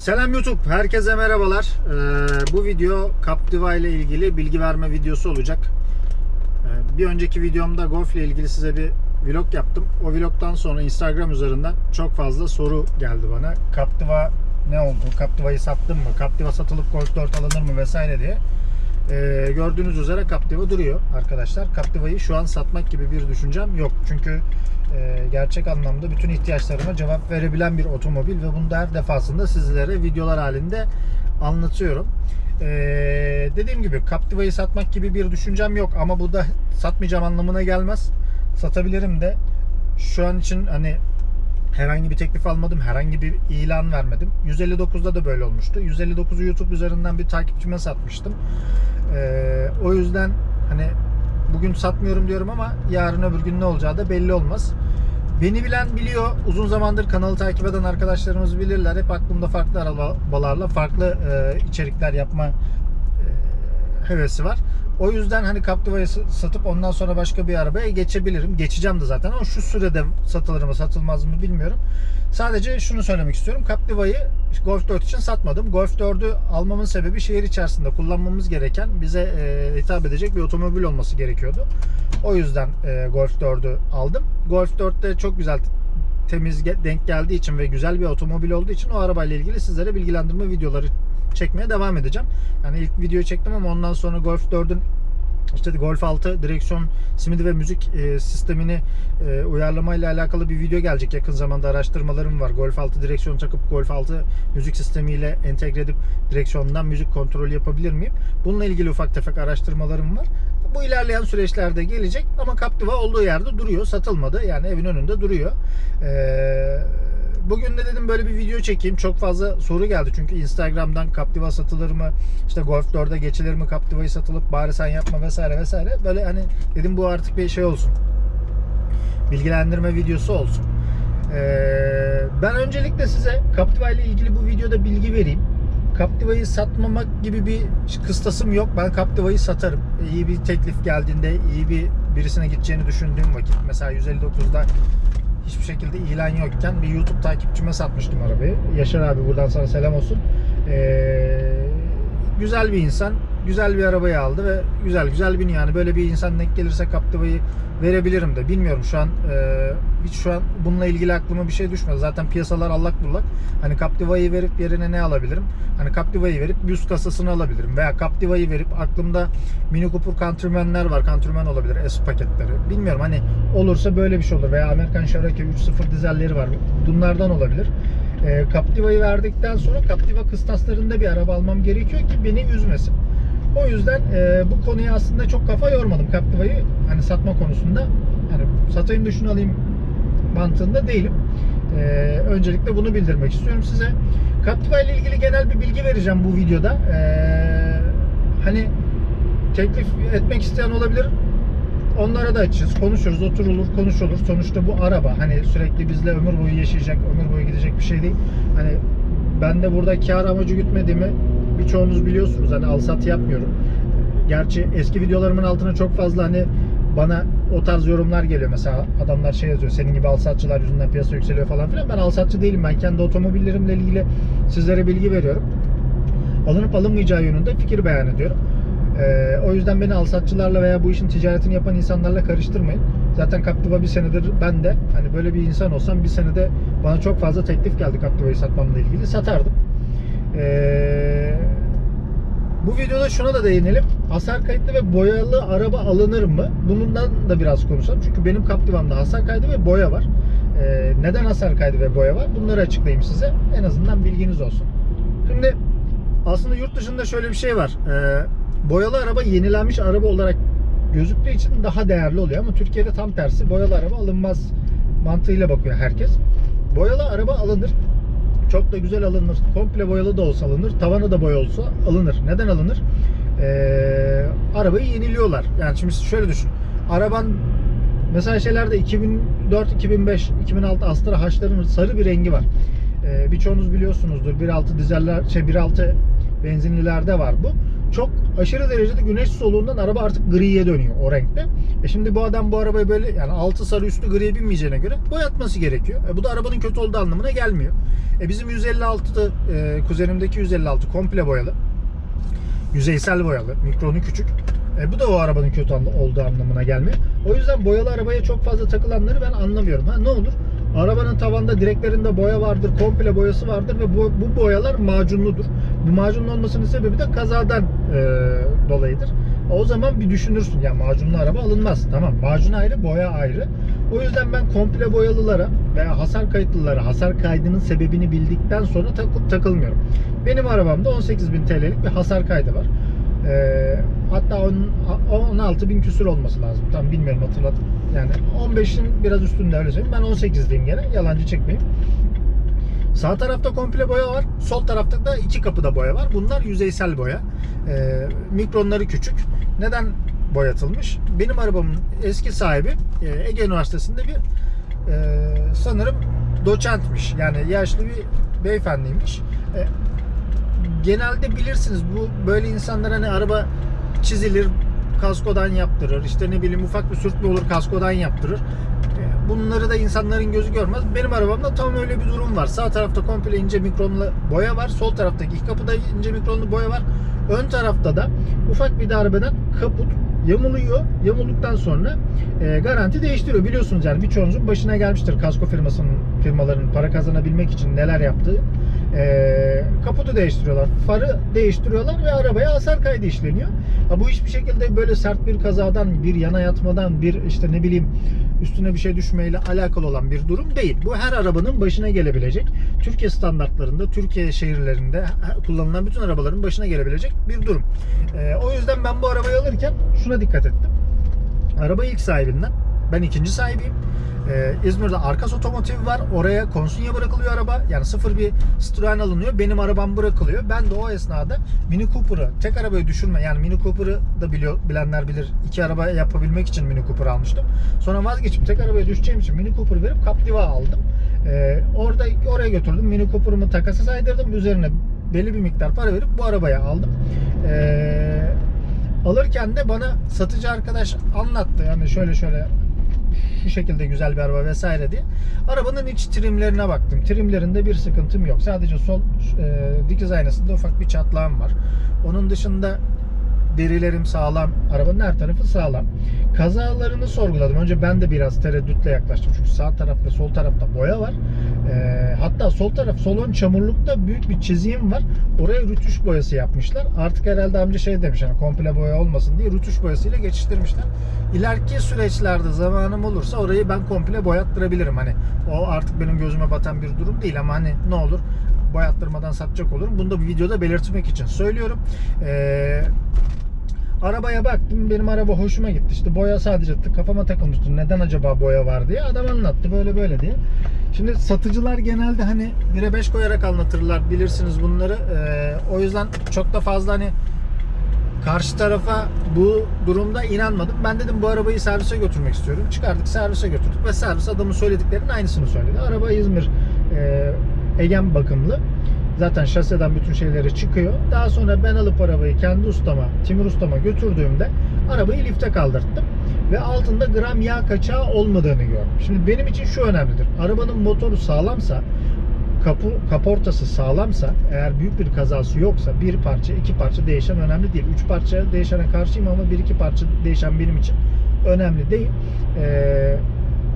Selam YouTube, herkese merhabalar. Ee, bu video Captiva ile ilgili bilgi verme videosu olacak. Ee, bir önceki videomda Golf ile ilgili size bir vlog yaptım. O vlogdan sonra Instagram üzerinden çok fazla soru geldi bana. Captiva ne oldu? Captiva'yı sattın mı? Captiva satılıp Golf 4 alınır mı vesaire diye. Ee, gördüğünüz üzere Captiva duruyor arkadaşlar. Captiva'yı şu an satmak gibi bir düşüncem yok. Çünkü e, gerçek anlamda bütün ihtiyaçlarıma cevap verebilen bir otomobil ve bunu da her defasında sizlere videolar halinde anlatıyorum. Ee, dediğim gibi Captiva'yı satmak gibi bir düşüncem yok ama bu da satmayacağım anlamına gelmez. Satabilirim de. Şu an için hani herhangi bir teklif almadım, herhangi bir ilan vermedim. 159'da da böyle olmuştu. 159'u YouTube üzerinden bir takipçime satmıştım. Ee, o yüzden hani bugün satmıyorum diyorum ama yarın öbür gün ne olacağı da belli olmaz. Beni bilen biliyor. Uzun zamandır kanalı takip eden arkadaşlarımız bilirler. Hep aklımda farklı arabalarla farklı e, içerikler yapma e, hevesi var. O yüzden hani Captiva'yı satıp ondan sonra başka bir arabaya geçebilirim. Geçeceğim de zaten ama şu sürede satılır mı satılmaz mı bilmiyorum. Sadece şunu söylemek istiyorum. Captiva'yı Golf 4 için satmadım. Golf 4'ü almamın sebebi şehir içerisinde kullanmamız gereken, bize e, hitap edecek bir otomobil olması gerekiyordu. O yüzden e, Golf 4'ü aldım. Golf 4'te çok güzel temiz denk geldiği için ve güzel bir otomobil olduğu için o arabayla ilgili sizlere bilgilendirme videoları çekmeye devam edeceğim. Yani ilk videoyu çektim ama ondan sonra Golf 4'ün işte Golf 6 direksiyon simidi ve müzik e, sistemini e, uyarlamayla alakalı bir video gelecek yakın zamanda araştırmalarım var. Golf 6 direksiyon takıp Golf 6 müzik sistemiyle entegre edip direksiyondan müzik kontrolü yapabilir miyim? Bununla ilgili ufak tefek araştırmalarım var. Bu ilerleyen süreçlerde gelecek ama Captiva olduğu yerde duruyor, satılmadı. Yani evin önünde duruyor. Ee, bugün de dedim böyle bir video çekeyim. Çok fazla soru geldi çünkü Instagram'dan Captiva satılır mı? İşte Golf 4'e geçilir mi? Captiva'yı satılıp bari sen yapma vesaire vesaire. Böyle hani dedim bu artık bir şey olsun. Bilgilendirme videosu olsun. Ee, ben öncelikle size Captiva ile ilgili bu videoda bilgi vereyim. Captiva'yı satmamak gibi bir kıstasım yok. Ben Captiva'yı satarım. İyi bir teklif geldiğinde, iyi bir birisine gideceğini düşündüğüm vakit. Mesela 159'da hiçbir şekilde ilan yokken bir YouTube takipçime satmıştım arabayı. Yaşar abi buradan sana selam olsun. Ee, güzel bir insan, güzel bir arabayı aldı ve güzel güzel biniyor. Yani böyle bir insan denk gelirse Captiva'yı verebilirim de. Bilmiyorum şu an e, hiç şu an bununla ilgili aklıma bir şey düşmedi. Zaten piyasalar allak bullak. Hani Captiva'yı verip yerine ne alabilirim? Hani Captiva'yı verip yüz kasasını alabilirim. Veya Captiva'yı verip aklımda Mini Cooper Countryman'ler var. Countryman olabilir. S paketleri. Bilmiyorum hani olursa böyle bir şey olur. Veya Amerikan Cherokee 3.0 dizelleri var. Bunlardan olabilir. E, Captiva'yı verdikten sonra Captiva kıstaslarında bir araba almam gerekiyor ki beni üzmesin. O yüzden e, bu konuya aslında çok kafa yormadım Captiva'yı hani satma konusunda. Yani satayım da şunu alayım mantığında değilim. E, öncelikle bunu bildirmek istiyorum size. Captiva ile ilgili genel bir bilgi vereceğim bu videoda. E, hani teklif etmek isteyen olabilir. Onlara da açız, konuşuruz, oturulur, konuşulur. Sonuçta bu araba hani sürekli bizle ömür boyu yaşayacak, ömür boyu gidecek bir şey değil. Hani ben de burada kar amacı gütmediğimi birçoğunuz biliyorsunuz. Hani al sat yapmıyorum. Gerçi eski videolarımın altına çok fazla hani bana o tarz yorumlar geliyor. Mesela adamlar şey yazıyor. Senin gibi al satçılar yüzünden piyasa yükseliyor falan filan. Ben al satçı değilim. Ben kendi otomobillerimle ilgili sizlere bilgi veriyorum. Alınıp alınmayacağı yönünde fikir beyan ediyorum. Ee, o yüzden beni alsatçılarla veya bu işin ticaretini yapan insanlarla karıştırmayın. Zaten Captiva bir senedir ben de hani böyle bir insan olsam bir senede bana çok fazla teklif geldi Captiva'yı satmamla ilgili. Satardım. Ee, bu videoda şuna da değinelim. Hasar kayıtlı ve boyalı araba alınır mı? Bundan da biraz konuşalım. Çünkü benim Captiva'mda hasar kaydı ve boya var. Ee, neden hasar kaydı ve boya var? Bunları açıklayayım size. En azından bilginiz olsun. Şimdi aslında yurt dışında şöyle bir şey var. Ee, boyalı araba yenilenmiş araba olarak gözüktüğü için daha değerli oluyor ama Türkiye'de tam tersi boyalı araba alınmaz mantığıyla bakıyor herkes. Boyalı araba alınır. Çok da güzel alınır. Komple boyalı da olsa alınır. Tavanı da boya olsa alınır. Neden alınır? Ee, arabayı yeniliyorlar. Yani şimdi şöyle düşün. Araban mesela şeylerde 2004, 2005, 2006 Astra H'ların sarı bir rengi var. Ee, birçoğunuz biliyorsunuzdur. 1.6 dizeller, şey 1.6 benzinlilerde var bu. Çok aşırı derecede güneş soluğundan araba artık griye dönüyor o renkte. E şimdi bu adam bu arabayı böyle yani altı sarı üstü griye binmeyeceğine göre boyatması gerekiyor. E bu da arabanın kötü olduğu anlamına gelmiyor. E bizim 156 e, kuzenimdeki 156 komple boyalı. Yüzeysel boyalı. Mikronu küçük. E, bu da o arabanın kötü olduğu anlamına gelmiyor. O yüzden boyalı arabaya çok fazla takılanları ben anlamıyorum. Ha ne olur? Arabanın tavanda direklerinde boya vardır, komple boyası vardır ve bu, bu boyalar macunludur. Bu macunlu olmasının sebebi de kazadan e, dolayıdır. O zaman bir düşünürsün ya macunlu araba alınmaz. Tamam macun ayrı, boya ayrı. O yüzden ben komple boyalılara veya hasar kayıtlılara hasar kaydının sebebini bildikten sonra takıp takılmıyorum. Benim arabamda 18.000 TL'lik bir hasar kaydı var. Ee, hatta on- 16 bin küsür olması lazım. Tam bilmiyorum hatırlat. Yani 15'in biraz üstünde öyle söyleyeyim. Ben 18'deyim gene. Yalancı çekmeyeyim. Sağ tarafta komple boya var. Sol tarafta da iki kapıda boya var. Bunlar yüzeysel boya. Ee, mikronları küçük. Neden boyatılmış? Benim arabamın eski sahibi e, Ege Üniversitesi'nde bir e, sanırım doçentmiş. Yani yaşlı bir beyefendiymiş. E, genelde bilirsiniz bu böyle insanlar hani araba çizilir kaskodan yaptırır. İşte ne bileyim ufak bir sürtme olur kaskodan yaptırır. E, Bunları da insanların gözü görmez. Benim arabamda tam öyle bir durum var. Sağ tarafta komple ince mikronlu boya var. Sol taraftaki iki kapıda ince mikronlu boya var. Ön tarafta da ufak bir darbeden kaput yamuluyor. Yamulduktan sonra e, garanti değiştiriyor. Biliyorsunuz yani birçoğunuzun başına gelmiştir kasko firmasının firmaların para kazanabilmek için neler yaptığı. E, kaputu değiştiriyorlar. Farı değiştiriyorlar ve arabaya hasar kaydı işleniyor. Ha, bu hiçbir şekilde böyle sert bir kazadan, bir yana yatmadan, bir işte ne bileyim üstüne bir şey düşmeyle alakalı olan bir durum değil. Bu her arabanın başına gelebilecek. Türkiye standartlarında, Türkiye şehirlerinde kullanılan bütün arabaların başına gelebilecek bir durum. Ee, o yüzden ben bu arabayı alırken şuna dikkat ettim. Araba ilk sahibinden. Ben ikinci sahibiyim. Ee, İzmir'de Arkas Otomotiv var. Oraya konsinya bırakılıyor araba. Yani sıfır bir Citroen alınıyor. Benim arabam bırakılıyor. Ben de o esnada Mini Cooper'ı tek arabayı düşürme. Yani Mini Cooper'ı da biliyor, bilenler bilir. İki araba yapabilmek için Mini Cooper almıştım. Sonra vazgeçip tek arabaya düşeceğim için Mini Cooper verip Captiva aldım. Ee, orada oraya götürdüm. Mini Cooper'ımı takası saydırdım. Üzerine belli bir miktar para verip bu arabaya aldım. Ee, alırken de bana satıcı arkadaş anlattı. Yani şöyle şöyle şu şekilde güzel bir araba vesaire diye. Arabanın iç trimlerine baktım. Trimlerinde bir sıkıntım yok. Sadece sol e, dikiz aynasında ufak bir çatlağım var. Onun dışında derilerim sağlam. Arabanın her tarafı sağlam. Kazalarını sorguladım. Önce ben de biraz tereddütle yaklaştım. Çünkü sağ taraf ve sol tarafta boya var. Ee, hatta sol taraf, sol ön çamurlukta büyük bir çiziyim var. Oraya rütüş boyası yapmışlar. Artık herhalde amca şey demiş hani komple boya olmasın diye rütüş boyasıyla geçiştirmişler. İleriki süreçlerde zamanım olursa orayı ben komple boyattırabilirim. Hani o artık benim gözüme batan bir durum değil ama hani ne olur boyattırmadan satacak olurum. Bunu da bir videoda belirtmek için söylüyorum. Ee, arabaya baktım. Benim araba hoşuma gitti. İşte boya sadece kafama takılmıştı. Neden acaba boya var diye. Adam anlattı böyle böyle diye. Şimdi satıcılar genelde hani 1'e 5 koyarak anlatırlar. Bilirsiniz bunları. Ee, o yüzden çok da fazla hani karşı tarafa bu durumda inanmadım. Ben dedim bu arabayı servise götürmek istiyorum. Çıkardık servise götürdük ve servis adamın söylediklerinin aynısını söyledi. Araba İzmir e, Egen bakımlı. Zaten şaseden bütün şeyleri çıkıyor. Daha sonra ben alıp arabayı kendi ustama, Timur ustama götürdüğümde arabayı lifte kaldırttım. Ve altında gram yağ kaçağı olmadığını gördüm. Şimdi benim için şu önemlidir. Arabanın motoru sağlamsa, kapı, kaportası sağlamsa, eğer büyük bir kazası yoksa bir parça, iki parça değişen önemli değil. Üç parça değişene karşıyım ama bir iki parça değişen benim için önemli değil. Ee,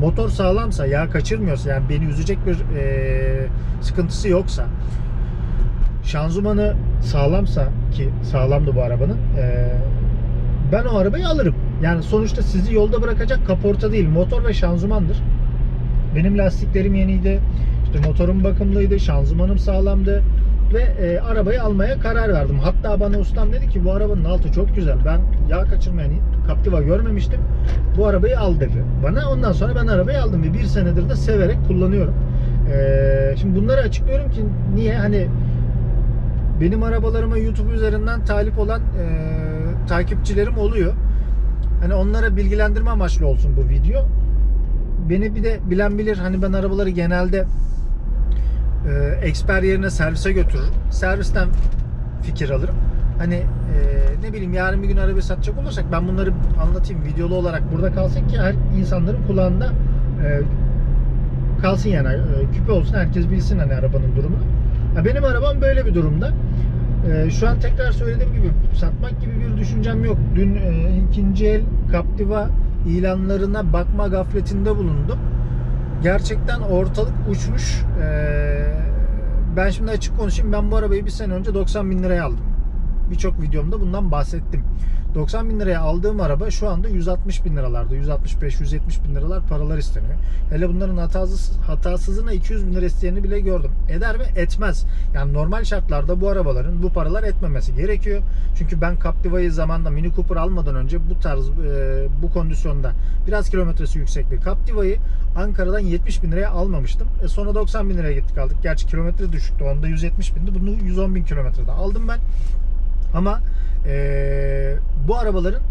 motor sağlamsa, yağ kaçırmıyorsa, yani beni üzecek bir e, sıkıntısı yoksa, şanzımanı sağlamsa ki sağlamdı bu arabanın, e, ben o arabayı alırım. Yani sonuçta sizi yolda bırakacak kaporta değil, motor ve şanzımandır. Benim lastiklerim yeniydi. İşte motorum bakımlıydı, şanzımanım sağlamdı ve e, arabayı almaya karar verdim. Hatta bana ustam dedi ki bu arabanın altı çok güzel. Ben yağ kaçırmayan Captiva görmemiştim. Bu arabayı al dedi bana. Ondan sonra ben arabayı aldım ve bir senedir de severek kullanıyorum. E, şimdi bunları açıklıyorum ki niye hani benim arabalarıma YouTube üzerinden talip olan e, takipçilerim oluyor. Hani onlara bilgilendirme amaçlı olsun bu video. Beni bir de bilen bilir hani ben arabaları genelde e, eksper yerine servise götürürüm. Servisten fikir alırım. Hani e, ne bileyim yarın bir gün arabayı satacak olursak ben bunları anlatayım videolu olarak burada kalsın ki her insanların kulağında e, kalsın yani e, küpe olsun herkes bilsin hani arabanın durumunu. Ha, benim arabam böyle bir durumda. E, şu an tekrar söylediğim gibi satmak gibi bir düşüncem yok. Dün e, ikinci el Captiva ilanlarına bakma gafletinde bulundum. Gerçekten ortalık uçmuş. E, ben şimdi açık konuşayım. Ben bu arabayı bir sene önce 90 bin liraya aldım. Birçok videomda bundan bahsettim. 90 bin liraya aldığım araba şu anda 160 bin liralarda. 165-170 bin liralar paralar isteniyor. Hele bunların hatasız, hatasızına 200 bin lira isteyeni bile gördüm. Eder mi? Etmez. Yani normal şartlarda bu arabaların bu paralar etmemesi gerekiyor. Çünkü ben Captiva'yı zamanında Mini Cooper almadan önce bu tarz e, bu kondisyonda biraz kilometresi yüksek bir Captiva'yı Ankara'dan 70 bin liraya almamıştım. E sonra 90 bin liraya gittik aldık. Gerçi kilometre düşüktü. Onda 170 bindi. Bunu 110 bin kilometrede aldım ben. Ama e, bu arabaların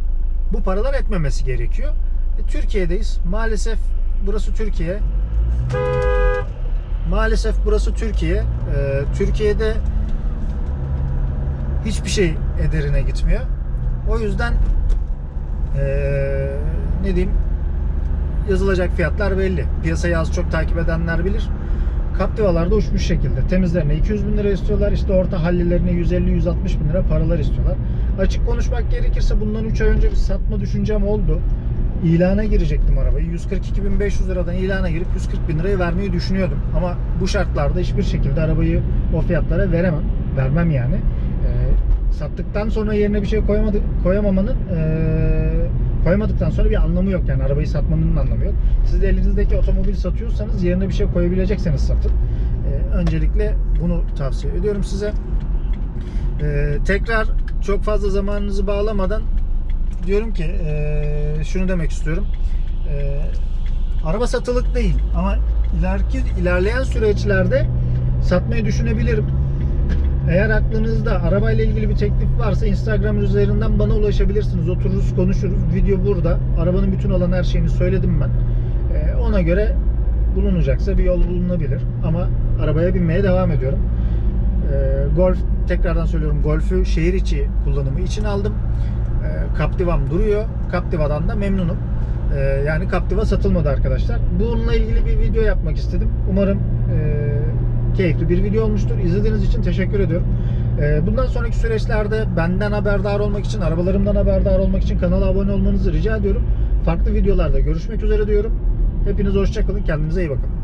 bu paralar etmemesi gerekiyor. E, Türkiye'deyiz. Maalesef burası Türkiye. Maalesef burası Türkiye. E, Türkiye'de hiçbir şey ederine gitmiyor. O yüzden e, ne diyeyim yazılacak fiyatlar belli. Piyasayı az çok takip edenler bilir. Captiva'larda uçmuş şekilde. Temizlerine 200 bin lira istiyorlar. İşte orta hallilerine 150-160 bin lira paralar istiyorlar. Açık konuşmak gerekirse bundan 3 ay önce bir satma düşüncem oldu. İlana girecektim arabayı. 142.500 liradan ilana girip 140 bin liraya vermeyi düşünüyordum. Ama bu şartlarda hiçbir şekilde arabayı o fiyatlara veremem. Vermem yani. Ee, sattıktan sonra yerine bir şey koyamadı, koyamamanın ee, koymadıktan sonra bir anlamı yok yani arabayı satmanın anlamı yok. Siz de elinizdeki otomobil satıyorsanız yerine bir şey koyabilecekseniz satın. Ee, öncelikle bunu tavsiye ediyorum size. Ee, tekrar çok fazla zamanınızı bağlamadan diyorum ki ee, şunu demek istiyorum. Ee, araba satılık değil ama ileriki ilerleyen süreçlerde satmayı düşünebilirim. Eğer aklınızda arabayla ilgili bir teklif varsa Instagram üzerinden bana ulaşabilirsiniz. Otururuz konuşuruz. Video burada. Arabanın bütün olan her şeyini söyledim ben. Ee, ona göre bulunacaksa bir yol bulunabilir. Ama arabaya binmeye devam ediyorum. Ee, Golf tekrardan söylüyorum Golf'ü şehir içi kullanımı için aldım. Ee, Captiva'm duruyor. Captiva'dan da memnunum. Ee, yani Captiva satılmadı arkadaşlar. Bununla ilgili bir video yapmak istedim. Umarım e, keyifli bir video olmuştur. İzlediğiniz için teşekkür ediyorum. Ee, bundan sonraki süreçlerde benden haberdar olmak için, arabalarımdan haberdar olmak için kanala abone olmanızı rica ediyorum. Farklı videolarda görüşmek üzere diyorum. Hepiniz hoşçakalın. Kendinize iyi bakın.